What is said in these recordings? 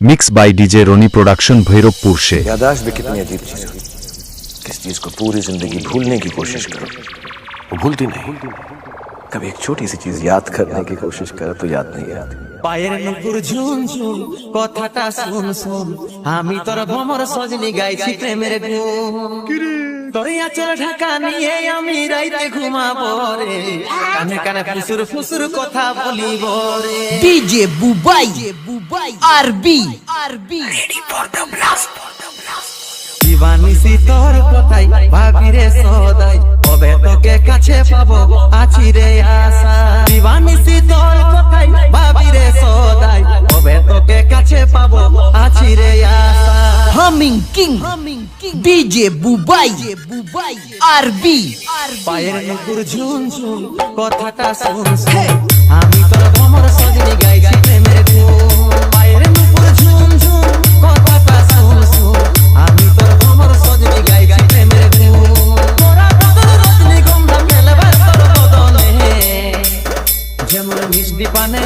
mix by DJ Rony production Bhairavpur से यादाश्त भी कितनी अजीब चीज होती है किस चीज को पूरी जिंदगी भूलने की कोशिश करो वो भूलती नहीं कभी एक छोटी सी चीज याद करने की कोशिश करो तो याद नहीं आती পায়ের নুপুর ঝুন ঝুন কথাটা শুন শুন আমি তোর ভ্রমর সজনি গাইছি প্রেমের গুণ তোর আচল ঢাকা নিয়ে আমি রাইতে ঘুমাবো রে কানে কানে ফুসুর ফুসুর কথা বলিব রে DJ Bubai Bubai RB RB দিবানিসি তোর কথাই ভাবি সদাই কবে তোকে কাছে পাবো? আছি রে আশা। দিবানিসি তোর কথাই ভাবি রে সদাই কবে তোকে কাছে পাবো? আছি রে আশা। Humming King. Humming King. DJ Bubai. Bubai. RB পায়ের নুপুর ঝুন ঝুন কথাটা শুন শুন আমি তোর মিষ্টি পানে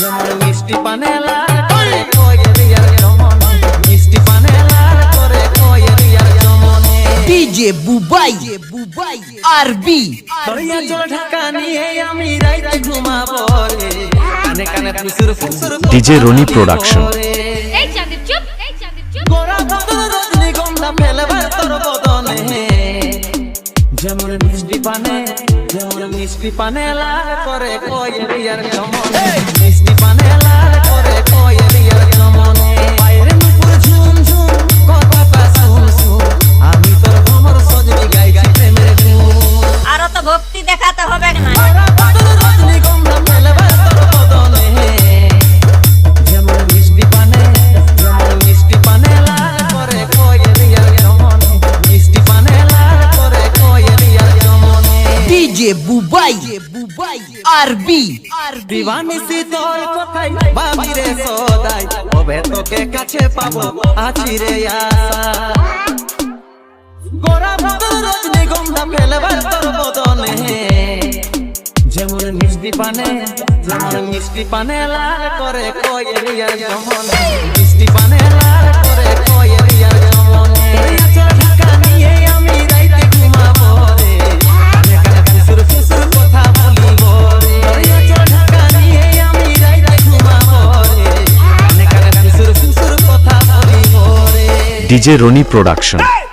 যেমন মিষ্টি পানে লাল করে জমন মিষ্টি পানে লাল করে কয়ের ইয়ার জমনে DJ বুবাই Bubai RB দরিয়া জল ঢাকা নিয়ে আমি রাইতে ঘুমাবো কানে কানে ফুসুর ফুসুর ডিজে রনি production মিষ্টি পানে যেমন মিষ্টি পানে লাল করে কয়ের বিয়ার জমনে মিষ্টি পানে DJ Bubai Bubai RB দিবানিসি তোর কথাই ভাবি রে সদাই। কবে তোকে কাছে পাবো? আছি রে গোরা বদল রজনী গন্ধা ফেলবার তোর বদনে। যেমন মিষ্টি পানে, যেমন মিষ্টি পানে লাল করে কয়ের ইয়ার জমনে মিষ্টি পানে রে রনি কানে